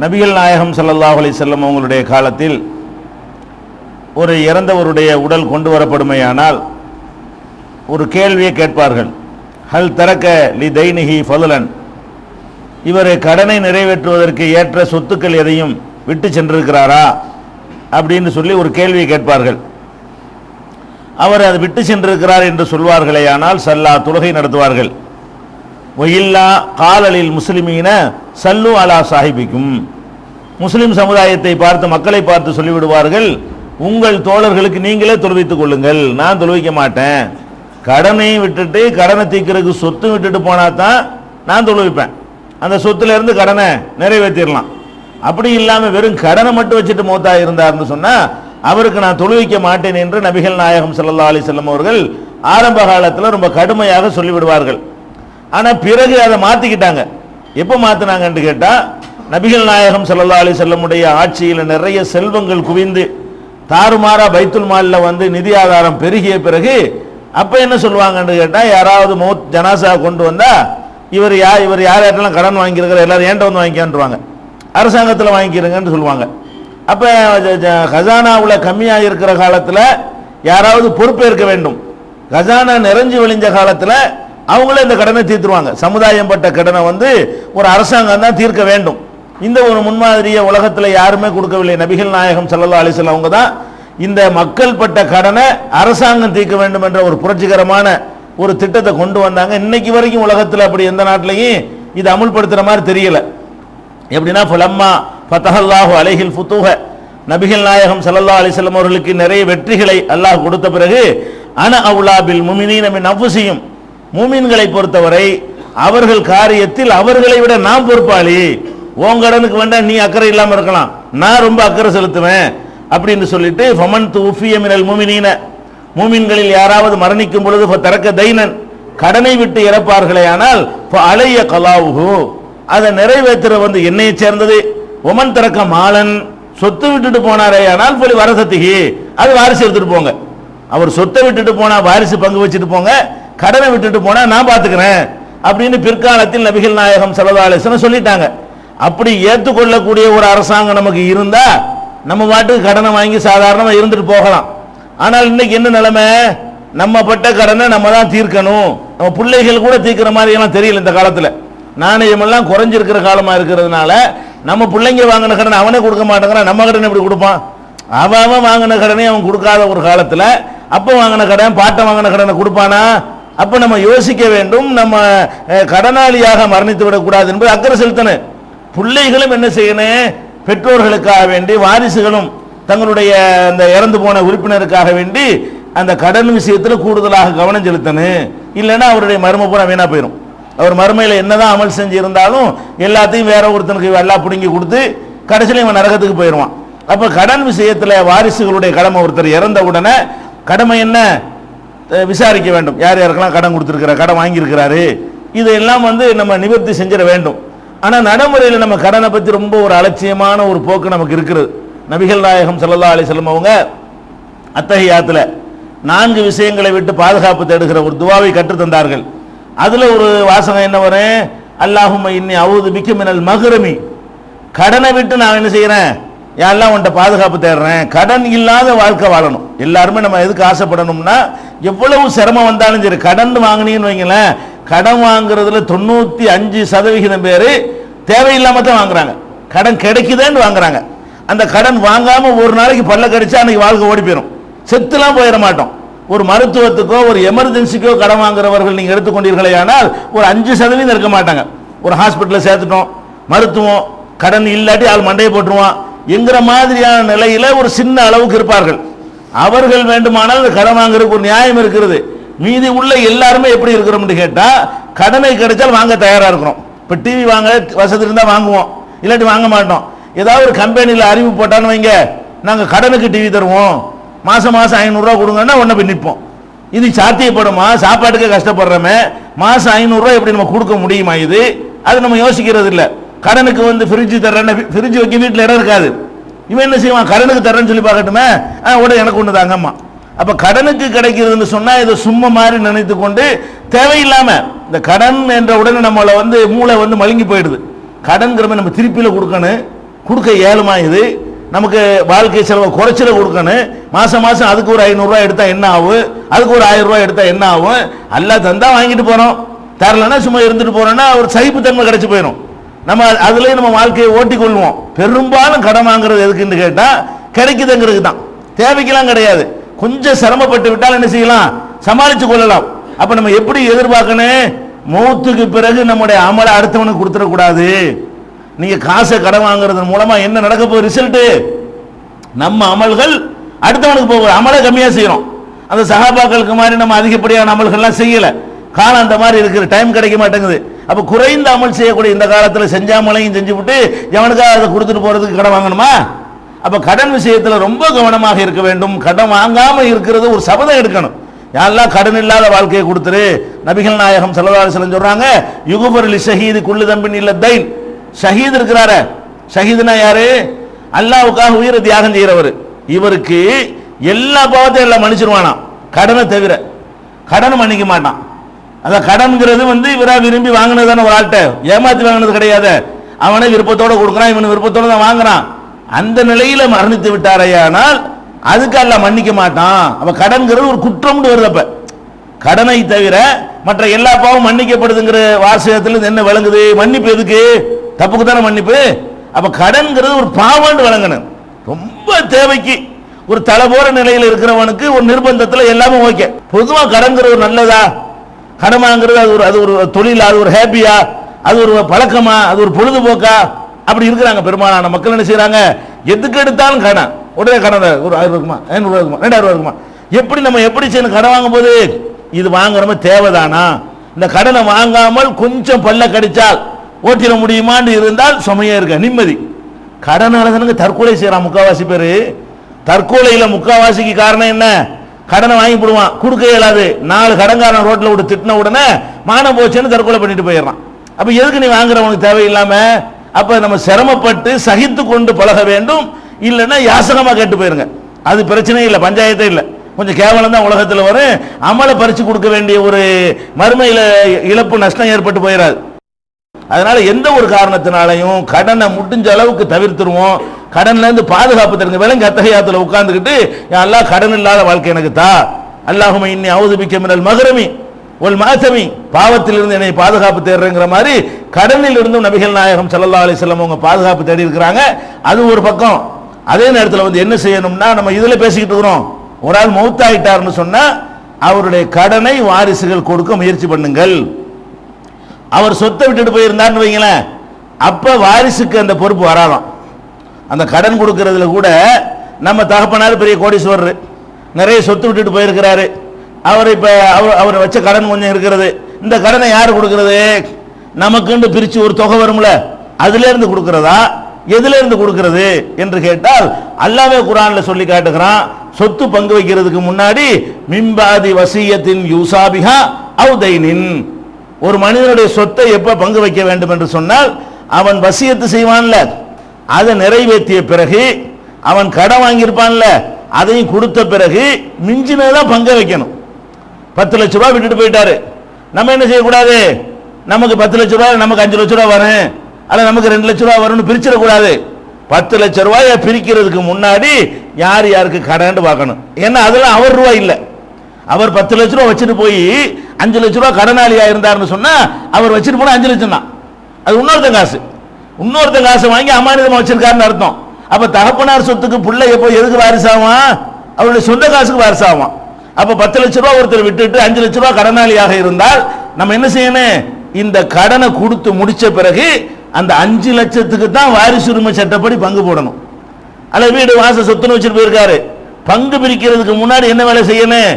நபிகள் நாயகம் சல்லல்லாஹ் அலி செல்லம் அவங்களுடைய காலத்தில் ஒரு இறந்தவருடைய உடல் கொண்டு வரப்படுமையானால் ஒரு கேள்வியை கேட்பார்கள். ஹல் தரக்க லி தைனிஹி ஃபதுலன்? இவர் கடனை நிறைவேற்றுவதற்கு ஏற்ற சொத்துக்கள் எதையும் விட்டு சென்றிருக்கிறாரா? அப்படின்னு சொல்லி ஒரு கேள்வியை கேட்பார்கள். அவர் அதை விட்டு சென்றிருக்கிறார் என்று சொல்வார்களே ஆனால் சல்லா தொழுகை நடத்துவார்கள். ஒயில்லா காலலில் முஸ்லிமீன சல்லு அலா சாஹிபிக்கும். முஸ்லிம் சமுதாயத்தை பார்த்து மக்களை பார்த்து சொல்லிவிடுவார்கள் உங்கள் தோழர்களுக்கு நீங்களே தொழுவித்துக் கொள்ளுங்கள். நான் தொழுவிக்க மாட்டேன். கடனையும் விட்டுட்டு கடனை தீக்கிறதுக்கு சொத்து விட்டுட்டு போனா தான் நான் தொழுவிப்பேன். அந்த சொத்துல இருந்து கடனை நிறைவேற்றிடலாம் அப்படி இல்லாமல் வெறும் கடனை மட்டும் வச்சுட்டு மௌத்தா இருந்தார்னு சொன்னா அவருக்கு நான் தொழுவிக்க மாட்டேன் என்று நபிகள் நாயகம் சல்லா அலி செல்லம் அவர்கள் ஆரம்ப காலத்தில் ரொம்ப கடுமையாக சொல்லிவிடுவார்கள். ஆனால் பிறகு அதை மாற்றிக்கிட்டாங்க எப்போ மாத்தினாங்கன்னு கேட்டால் நபிகள் நாயகம் சல்லா அலி செல்லமுடைய ஆட்சியில் நிறைய செல்வங்கள் குவிந்து தாறுமாறா பைத்துல் மாலில் வந்து நிதி ஆதாரம் பெருகிய பிறகு அப்போ என்ன சொல்லுவாங்கன்னு கேட்டால் யாராவது மௌத் ஜனாசா கொண்டு வந்தால் இவர் யார் இவர் யார் யாரெல்லாம் கடன் வாங்கியிருக்கிற எல்லாரும் ஏன்ட்ட வந்து வாங்கிக்கான்றாங்க அரசாங்கத்தில் வாங்கிக்கிறங்கன்னு சொல்லுவாங்க. அப்போ கஜானாவில் கம்மியாக இருக்கிற காலத்தில் யாராவது பொறுப்பேற்க வேண்டும். கஜானா நிறைஞ்சு வழிஞ்ச காலத்தில் அவங்களே இந்த கடனை தீர்த்துருவாங்க. சமுதாயம் பட்ட கடனை வந்து ஒரு அரசாங்கம் தான் தீர்க்க வேண்டும். இந்த ஒரு முன்மாதிரியை உலகத்தில் யாருமே கொடுக்கவில்லை. நபிகள் நாயகம் ஸல்லல்லாஹு அலிசல் அவங்க தான் இந்த மக்கள் பட்ட கடனை அரசாங்கம் தீர்க்க வேண்டும் என்ற ஒரு புரட்சிகரமான ஒரு திட்டத்தை கொண்டு வந்தாங்க. இன்னைக்கு வரைக்கும் உலகத்தில் அப்படி எந்த நாட்டிலையும் இது அமுல்படுத்துகிற மாதிரி தெரியல. எப்படின்னா ஃபலம்மா ஃபத்தஹல்லாஹு அலைஹில் ஃபுத்துஹ நபிகள் நாயகம் ஸல்லல்லாஹு அலிசல்லம் அவர்களுக்கு நிறைய வெற்றிகளை அல்லாஹ் கொடுத்த பிறகு அன அவுலா பில் முமினீன மின் மூமின்களை பொறுத்தவரை அவர்கள் காரியத்தில் அவர்களை விட நான் பொறுப்பாளி. உன் கடனுக்கு வேண்டாம் நீ அக்கறை இல்லாமல் இருக்கலாம். நான் ரொம்ப அக்கறை செலுத்துவேன் அப்படின்னு சொல்லிட்டு ஃபமன் துஃபிய மினல் மூமினீன. மூமின்களில் யாராவது மரணிக்கும் பொழுது தரக்க தைனன். கடனை விட்டு இறப்பார்களே ஆனால் அலைய கலாவுகு அதை நிறைவேற்றுற வந்து என்னையை சேர்ந்தது? ஒமன் திறக்க மாலன். சொத்து விட்டுட்டு போனாரே ஆனால் போய் வரசத்திகி. அது வாரிசு எடுத்துட்டு போங்க. அவர் சொத்தை விட்டுட்டு போனா வாரிசு பங்கு வச்சுட்டு போங்க. கடனை விட்டுட்டு போனா நான் பாத்துக்கிறேன் அப்படின்னு பிற்காலத்தில் நபிகள் நாயகம் சல்லல்லாஹு சொல்லிட்டாங்க. அப்படி ஏற்றுக்கொள்ளக்கூடிய ஒரு அரசாங்கம் நமக்கு இருந்தா நம்ம பாட்டுக்கு கடனை வாங்கி சாதாரணமாக இருந்துட்டு போகலாம். ஆனால் இன்னைக்கு என்ன நிலைமை? நம்ம பட்ட கடனை நம்ம தான் தீர்க்கணும். நம்ம பிள்ளைகள் கூட தீர்க்கிற மாதிரி எல்லாம் தெரியல இந்த காலத்தில். நாணயமெல்லாம் குறைஞ்சிருக்கிற காலமாக இருக்கிறதுனால நம்ம பிள்ளைங்க வாங்கின கடனை அவனே கொடுக்க மாட்டேங்கிறான். நம்ம கடனை எப்படி கொடுப்பான்? அவன் அவன் வாங்கின கடனை அவன் கொடுக்காத ஒரு காலத்தில் அப்போ வாங்கின கடன் பாட்டை வாங்கின கடனை கொடுப்பானா? அப்ப நம்ம யோசிக்க வேண்டும் நம்ம கடனாளியாக மரணித்து விடக்கூடாது என்பது அக்கறை செலுத்தணும். பிள்ளைகளும் என்ன செய்யணும்? பெற்றோர்களுக்காக வேண்டி வாரிசுகளும் தங்களுடைய அந்த இறந்து போன உறுப்பினருக்காக வேண்டி அந்த கடன் விஷயத்தில் கூடுதலாக கவனம் செலுத்தணும். இல்லைன்னா அவருடைய மருமை பூரா வீணா போயிடும் அவர் மருமையில் என்னதான் அமல் செஞ்சு இருந்தாலும் எல்லாத்தையும் வேற ஒருத்தனுக்கு எல்லாம் பிடுங்கி கொடுத்து கடைசியில் இவன் நரகத்துக்கு போயிடுவான் அப்ப கடன் விஷயத்தில் வாரிசுகளுடைய கடமை ஒருத்தர் இறந்த உடனே கடமை என்ன? விசாரிக்க வேண்டும். யார் யாருக்கெல்லாம் கடன் கொடுத்துருக்கிறார் கடன் வாங்கியிருக்கிறாரு இதெல்லாம் வந்து நம்ம நிவர்த்தி செஞ்சிட வேண்டும். ஆனால் நடைமுறையில் நம்ம கடனை பற்றி ரொம்ப ஒரு அலட்சியமான ஒரு போக்கு நமக்கு இருக்கிறது. நபிகள் நாயகம் சல்லா அலைஹி வஸல்லம் அவங்க அத்தகையாத்தில் நான்கு விஷயங்களை விட்டு பாதுகாப்பு தேடுகிற ஒரு துவாவை கற்றுத் தந்தார்கள். ஒரு வாசகம் என்ன வரும்? அல்லாஹும் இன்னி அவுது மிக்க மினல் மகுரமி கடனை விட்டு நான் என்ன செய்கிறேன் யாரெல்லாம் உன்ட்ட பாதுகாப்பு தேடுறேன்? கடன் இல்லாத வாழ்க்கை வாழணும். எல்லாருமே நம்ம எதுக்கு ஆசைப்படணும்னா எவ்வளவு சிரமம் வந்தாலும் சரி கடன் வாங்கினீங்கன்னு வைங்களேன் கடன் வாங்குறதுல தொண்ணூற்றி அஞ்சு சதவிகிதம் பேர் தேவையில்லாம தான் வாங்குறாங்க. கடன் கிடைக்குதேன்னு வாங்குறாங்க. அந்த கடன் வாங்காம ஒரு நாளைக்கு பல்ல கடிச்சா அன்னைக்கு வாழ்க்கை ஓடி போயிடும் செத்துலாம் போயிட மாட்டோம். ஒரு மருத்துவத்துக்கோ ஒரு எமர்ஜென்சிக்கோ கடன் வாங்குறவர்கள் நீங்க எடுத்துக்கொண்டீர்களே ஆனால் ஒரு அஞ்சு சதவீதம் இருக்க மாட்டாங்க. ஒரு ஹாஸ்பிட்டலில் சேர்த்துட்டோம் மருத்துவம் கடன் இல்லாட்டி ஆள் மண்டையை போட்டுருவான். என்கிற மாதிரியான நிலையில ஒரு சின்ன அளவுக்கு இருப்பார்கள். அவர்கள் வேண்டுமானால் கடன் வாங்குறதுக்கு ஒரு நியாயம் இருக்கிறது. மீதி உள்ள எல்லாருமே எப்படி இருக்கிறோம்னு கேட்டால் கடனை கிடைச்சால் வாங்க தயாராக இருக்கிறோம். இப்போ டிவி வாங்க வசதி இருந்தால் வாங்குவோம். இல்லாட்டி வாங்க மாட்டோம். ஏதாவது ஒரு கம்பெனியில் அறிவு போட்டான்னு வைங்க நாங்கள் கடனுக்கு டிவி தருவோம். மாதம் மாதம் ஐநூறுரூவா கொடுங்கன்னா ஒன்றை போய் நிற்போம். இது சாத்தியப்படுமா? சாப்பாட்டுக்கே கஷ்டப்படுறோமே. மாதம் ஐநூறுரூவா எப்படி நம்ம கொடுக்க முடியுமா இது? அது நம்ம யோசிக்கிறது இல்லை கடனுக்கு வந்து ஃப்ரிட்ஜ் தர்றேன்னு ஃப்ரிட்ஜ் வைக்க வீட்டில் இடம் இருக்காது. இவன் என்ன செய்வான்? கடனுக்கு தர்றேன்னு சொல்லி பார்க்கட்டுமே? ஆ உடனே எனக்கு ஒன்று தாங்கம்மா அப்போ கடனுக்கு கிடைக்கிறதுன்னு சொன்னால் இதை சும்மா மாதிரி நினைத்து கொண்டு தேவையில்லாமல் இந்த கடன் என்ற உடனே நம்மளை வந்து மூளை வந்து மழுங்கி போயிடுது. கடன்கிறமே நம்ம திருப்பியில் கொடுக்கணும். கொடுக்க ஏழுமா இது? நமக்கு வாழ்க்கை செலவை குறைச்சல கொடுக்கணும். மாதம் மாதம் அதுக்கு ஒரு ஐநூறுரூவா எடுத்தால் என்ன ஆகும்? அதுக்கு ஒரு ஆயிரம் ரூபாய் எடுத்தால் என்ன ஆகும்? எல்லாம் தந்தால் வாங்கிட்டு போகிறோம் தரலன்னா சும்மா இருந்துட்டு போகிறோன்னா ஒரு சகிப்புத்தன்மை கிடச்சி போயிடும் நம்ம அதுலேயே நம்ம வாழ்க்கையை ஓட்டி கொள்வோம் பெரும்பாலும் கடன் வாங்குறது எதுக்குன்னு கேட்டால் கிடைக்குதுங்கிறது தான். தேவைக்கெல்லாம் கிடையாது. கொஞ்சம் சிரமப்பட்டு விட்டால் என்ன செய்யலாம்? சமாளித்து கொள்ளலாம். அப்போ நம்ம எப்படி எதிர்பார்க்கணும்? மௌத்துக்கு பிறகு நம்முடைய அமலை அடுத்தவனுக்கு கொடுத்துடக்கூடாது. நீங்கள் காசை கடன் வாங்குறது மூலமாக என்ன நடக்க போகுது? ரிசல்ட்டு நம்ம அமல்கள் அடுத்தவனுக்கு போகுது. அமலை கம்மியாக செய்கிறோம் அந்த சகாபாக்களுக்கு மாதிரி நம்ம அதிகப்படியான அமல்கள்லாம் செய்யலை. காலம் அந்த மாதிரி இருக்கிற டைம் கிடைக்க மாட்டேங்குது. அப்ப குறைந்த அமல் செய்யக்கூடிய இந்த காலத்தில் செஞ்சாமலையும் செஞ்சு விட்டு எவனுக்காக அதை கொடுத்துட்டு போறதுக்கு கடன் வாங்கணுமா? அப்ப கடன் விஷயத்துல ரொம்ப கவனமாக இருக்க வேண்டும். கடன் வாங்காம இருக்கிறது ஒரு சபதம் எடுக்கணும். யாரெல்லாம் கடன் இல்லாத வாழ்க்கையை கொடுத்துரு? நபிகள் நாயகம் செலவாசலம் செல்லம் சொல்றாங்க யுகுபர் அலி ஷஹீது குள்ளு தம்பின் இல்ல தைன். ஷஹீத் இருக்கிறார. ஷஹீதுனா யாரு? அல்லாவுக்காக உயிரை தியாகம் செய்யறவர். இவருக்கு எல்லா பாவத்தையும் எல்லாம் மன்னிச்சிருவானாம். கடனை தவிர கடன் மன்னிக்க மாட்டான். அந்த கடன்கிறது வந்து இவரா விரும்பி வாங்கினது தானே ஒரு ஆள்கிட்ட. ஏமாத்தி வாங்கினது கிடையாது. அவனை விருப்பத்தோட கொடுக்குறான் இவன் விருப்பத்தோட தான் வாங்குறான். அந்த நிலையில மரணித்து விட்டாரையானால் அதுக்கு அல்ல மன்னிக்க மாட்டான். அவன் கடன்கிறது ஒரு குற்றம்னு வருது அப்ப. கடனை தவிர மற்ற எல்லா பாவம் மன்னிக்கப்படுதுங்கிற வாசகத்தில் என்ன விளங்குது? மன்னிப்பு எதுக்கு? தப்புக்கு தானே மன்னிப்பு? அப்ப கடன்கிறது ஒரு பாவம்னு விளங்கணும். ரொம்ப தேவைக்கு. ஒரு தலை போற நிலையில் இருக்கிறவனுக்கு ஒரு நிர்பந்தத்தில் எல்லாமே ஓகே. பொதுவாக கடன்கிறது ஒரு நல்லதா? கடன் அது ஒரு அது ஒரு தொழில் அது ஒரு ஹேப்பியா அது ஒரு பழக்கமா அது ஒரு பொழுதுபோக்கா? அப்படி இருக்கிறாங்க பெரும்பாலான மக்கள் என்ன செய்யறாங்க எதுக்கு எடுத்தாலும் கடன். உடனே கடன் ஒரு ஆயிரம் இருக்குமா ஐநூறுவா இருக்குமா ரெண்டாயிரம் இருக்குமா எப்படி நம்ம எப்படி செய்யணும்? கடன் வாங்கும்போது இது வாங்குறோம தேவைதானா? இந்த கடனை வாங்காமல் கொஞ்சம் பல்ல கடிச்சால் ஓட்டிட முடியுமான்னு இருந்தால் சுமையா இருக்க நிம்மதி. கடனால அரசனுக்கு தற்கொலை செய்யறான் முக்காவாசி பேர். தற்கொலையில் முக்காவாசிக்கு காரணம் என்ன? கடனை வாங்கி போடுவான். கொடுக்க இயலாது. நாலு கடன்காரன் ரோட்டில் விட்டு திட்டின உடனே மானம் போச்சுன்னு தற்கொலை பண்ணிட்டு போயிடுறான். அப்போ எதுக்கு நீ வாங்குறவனுக்கு தேவையில்லாம? அப்போ நம்ம சிரமப்பட்டு சகித்து கொண்டு பழக வேண்டும். இல்லைன்னா யாசகமாக கேட்டு போயிருங்க. அது பிரச்சனையே இல்லை பஞ்சாயத்தே இல்லை. கொஞ்சம் கேவலம் தான் உலகத்தில் வரும். அமலை பறித்து கொடுக்க வேண்டிய ஒரு மறுமையில் இழப்பு நஷ்டம் ஏற்பட்டு போயிடாது அதனால எந்த ஒரு காரணத்தினாலையும் கடனை முடிஞ்ச அளவுக்கு தவிர்த்துருவோம். கடன்ல இருந்து பாதுகாப்பு தருங்க விலங்கு அத்தகையாத்துல உட்கார்ந்துக்கிட்டு எல்லாம் கடன் இல்லாத வாழ்க்கை எனக்கு தா. அல்லாஹும இன்னி அவுதுபிக்க மினல் மகரமி ஒல் மாசமி பாவத்திலிருந்து என்னை பாதுகாப்பு தேடுறேங்கிற மாதிரி கடனில் இருந்தும் நபிகள் நாயகம் சல்லா அலைஹி அவங்க பாதுகாப்பு தேடி இருக்கிறாங்க. அது ஒரு பக்கம். அதே நேரத்தில் வந்து என்ன செய்யணும்னா நம்ம இதில் பேசிக்கிட்டு இருக்கிறோம். ஒரு ஆள் மௌத்தாயிட்டாருன்னு சொன்னால் அவருடைய கடனை வாரிசுகள் கொடுக்க முயற்சி பண்ணுங்கள். அவர் சொத்தை விட்டுட்டு போயிருந்தார்னு வைங்களேன். அப்போ வாரிசுக்கு அந்த பொறுப்பு வராதான் அந்த கடன் கொடுக்கறதுல கூட நம்ம தகப்பனார் பெரிய கோடீஸ்வரர். நிறைய சொத்து விட்டுட்டு போயிருக்கிறாரு. அவர் இப்போ அவர் அவர் வச்ச கடன் கொஞ்சம் இருக்கிறது. இந்த கடனை யார் கொடுக்கறது? நமக்குன்னு பிரித்து ஒரு தொகை வரும்ல. அதுலேருந்து கொடுக்கறதா? எதுலேருந்து கொடுக்கறது என்று கேட்டால் அல்லாவே குரானில் சொல்லி காட்டுகிறான் சொத்து பங்கு வைக்கிறதுக்கு முன்னாடி மிம்பாதி வசியத்தின் யூசாபிகா அவுதைனின். ஒரு மனிதனுடைய சொத்தை எப்போ பங்கு வைக்க வேண்டும் என்று சொன்னால் அவன் வசியத்து செய்வான்ல. அதை நிறைவேற்றிய பிறகு அவன் கடன் வாங்கியிருப்பான்ல அதையும் கொடுத்த பிறகு மிஞ்சினதான் பங்கு வைக்கணும். பத்து லட்ச ரூபா விட்டுட்டு போயிட்டாரு. நம்ம என்ன செய்யக்கூடாது? நமக்கு பத்து லட்ச ரூபாய் நமக்கு அஞ்சு லட்ச ரூபா வரும். அல்ல நமக்கு ரெண்டு லட்ச ரூபா வரும்னு பிரிச்சிடக்கூடாது. பத்து லட்ச ரூபாயை பிரிக்கிறதுக்கு முன்னாடி யார் யாருக்கு கடன் பார்க்கணும். ஏன்னா அதெல்லாம் அவர் ரூபாய் இல்லை. அவர் பத்து லட்ச ரூபா வச்சுட்டு போய் அஞ்சு லட்ச ரூபா கடனாளியா இருந்தாருன்னு சொன்னா அவர் வச்சுட்டு போனா அஞ்சு லட்சம் தான் அது இன்னொருத்தன் காசு. இன்னொருத்தன் காசு வாங்கி அமானிதமா வச்சிருக்காருன்னு அர்த்தம். அப்ப தகப்பனார் சொத்துக்கு பிள்ளை எப்போ எதுக்கு வாரிசாவான்? அவருடைய சொந்த காசுக்கு வாரிசாவான். அப்ப பத்து லட்ச ரூபா ஒருத்தர் விட்டுட்டு அஞ்சு லட்ச ரூபா கடனாளியாக இருந்தால் நம்ம என்ன செய்யணும்? இந்த கடனை கொடுத்து முடிச்ச பிறகு அந்த அஞ்சு லட்சத்துக்கு தான் வாரிசு உரிமை சட்டப்படி பங்கு போடணும். அல்ல வீடு வாச சொத்துன்னு வச்சுட்டு போயிருக்காரு. பங்கு பிரிக்கிறதுக்கு முன்னாடி என்ன வேலை செய்யணும்?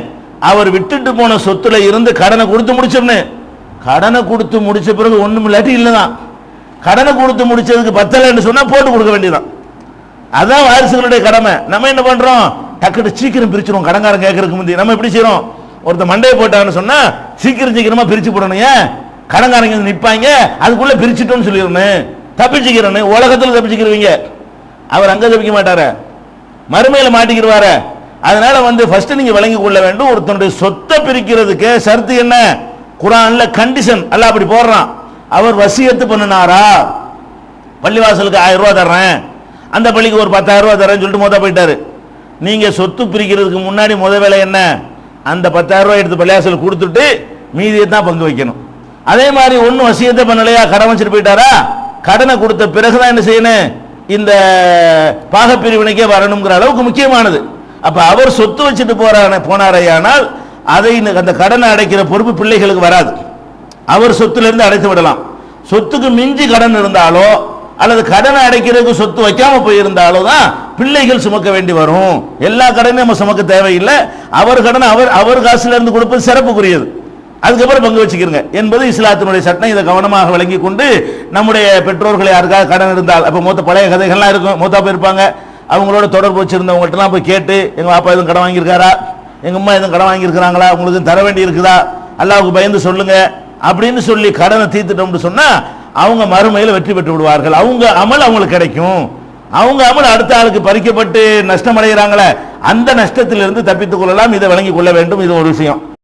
அவர் விட்டுட்டு போன சொத்துல இருந்து கடனை கொடுத்து முடிச்சிடணும். கடனை கொடுத்து முடிச்ச பிறகு ஒண்ணும் இல்லாட்டி இல்லைதான். கடனை கொடுத்து முடிச்சதுக்கு பத்தலைன்னு சொன்னால் போட்டு கொடுக்க வேண்டியதான் அதான் வாரிசுகளுடைய கடமை. நம்ம என்ன பண்ணுறோம் டக்குட்டு சீக்கிரம் பிரிச்சிடும் கடன்காரன் கேட்கறதுக்கு முந்தி நம்ம எப்படி செய்கிறோம் ஒருத்தர் மண்டையை போட்டான்னு சொன்னால் சீக்கிரம் சீக்கிரமாக பிரித்து போடணும். ஏன்? கடங்காரங்க வந்து அதுக்குள்ளே அதுக்குள்ள பிரிச்சுட்டோம்னு சொல்லிடணும். தப்பிச்சுக்கிறேன்னு உலகத்தில் தப்பிச்சுக்கிறவங்க. அவர் அங்கே தப்பிக்க மாட்டார். மறுமையில் மாட்டிக்கிடுவாரு. அதனால வந்து ஃபர்ஸ்ட் நீங்க விளங்கி கொள்ள வேண்டும். ஒருத்தனுடைய சொத்தை பிரிக்கிறதுக்கு சர்த்து என்ன? குரான்ல கண்டிஷன் அல்ல அப்படி போடுறான். அவர் வசியத்து பண்ணினாரா? பள்ளிவாசலுக்கு ஆயிரம் ரூபா தர்றேன். அந்த பள்ளிக்கு ஒரு பத்தாயிரம் ரூபா தரேன்னு சொல்லிட்டு மொதல் போயிட்டாரு. நீங்க சொத்து பிரிக்கிறதுக்கு முன்னாடி முத வேலை என்ன? அந்த பத்தாயிரம் ரூபாய் எடுத்து பள்ளியாசல் கொடுத்துட்டு மீதியை தான் பங்கு வைக்கணும். அதே மாதிரி ஒன்றும் வசியத்தை பண்ணலையா? கடன் வச்சுட்டு போயிட்டாரா? கடனை கொடுத்த பிறகுதான் என்ன செய்யணும்? இந்த பாகப்பிரிவினைக்கே வரணுங்கிற அளவுக்கு முக்கியமானது. அப்ப அவர் சொத்து வச்சுட்டு போறான போனாரையானால் அதை அந்த கடனை அடைக்கிற பொறுப்பு பிள்ளைகளுக்கு வராது. அவர் சொத்திலிருந்து அடைத்து விடலாம். சொத்துக்கு மிஞ்சி கடன் இருந்தாலோ அல்லது கடனை அடைக்கிறதுக்கு சொத்து வைக்காம போயிருந்தாலோ தான் பிள்ளைகள் சுமக்க வேண்டி வரும். எல்லா கடனையும் நம்ம சுமக்க தேவையில்லை. அவர் கடன் அவர் அவர் காசுல இருந்து கொடுப்பது சிறப்புக்குரியது. அதுக்கப்புறம் பங்கு வச்சுக்கிறங்க என்பது இஸ்லாத்தினுடைய சட்டம். இதை கவனமாக விளங்கி கொண்டு நம்முடைய பெற்றோர்கள் யாருக்காக கடன் இருந்தால் அப்போ மூத்த பழைய கதைகள்லாம் இருக்கும். மூத்தா போயிருப்பாங்க அவங்களோட தொடர்பு வச்சிருந்தவங்கள்ட்டலாம் போய் கேட்டு எங்க பாப்பா எதுவும் கடன் வாங்கியிருக்காரா? எங்க அம்மா எதுவும் கடன் வாங்கியிருக்கிறாங்களா? உங்களுக்கு தர வேண்டி இருக்குதா? அல்லாவுக்கு பயந்து சொல்லுங்க. அப்படின்னு சொல்லி கடனை தீர்த்துட்டோம்னு சொன்னா அவங்க மறுமையில் வெற்றி பெற்று விடுவார்கள். அவங்க அமல் அவங்களுக்கு கிடைக்கும். அவங்க அமல் அடுத்த ஆளுக்கு பறிக்கப்பட்டு நஷ்டம் அடைகிறாங்களே அந்த நஷ்டத்திலிருந்து தப்பித்துக் கொள்ளலாம். இதை வழங்கிக் கொள்ள வேண்டும். இது ஒரு விஷயம்.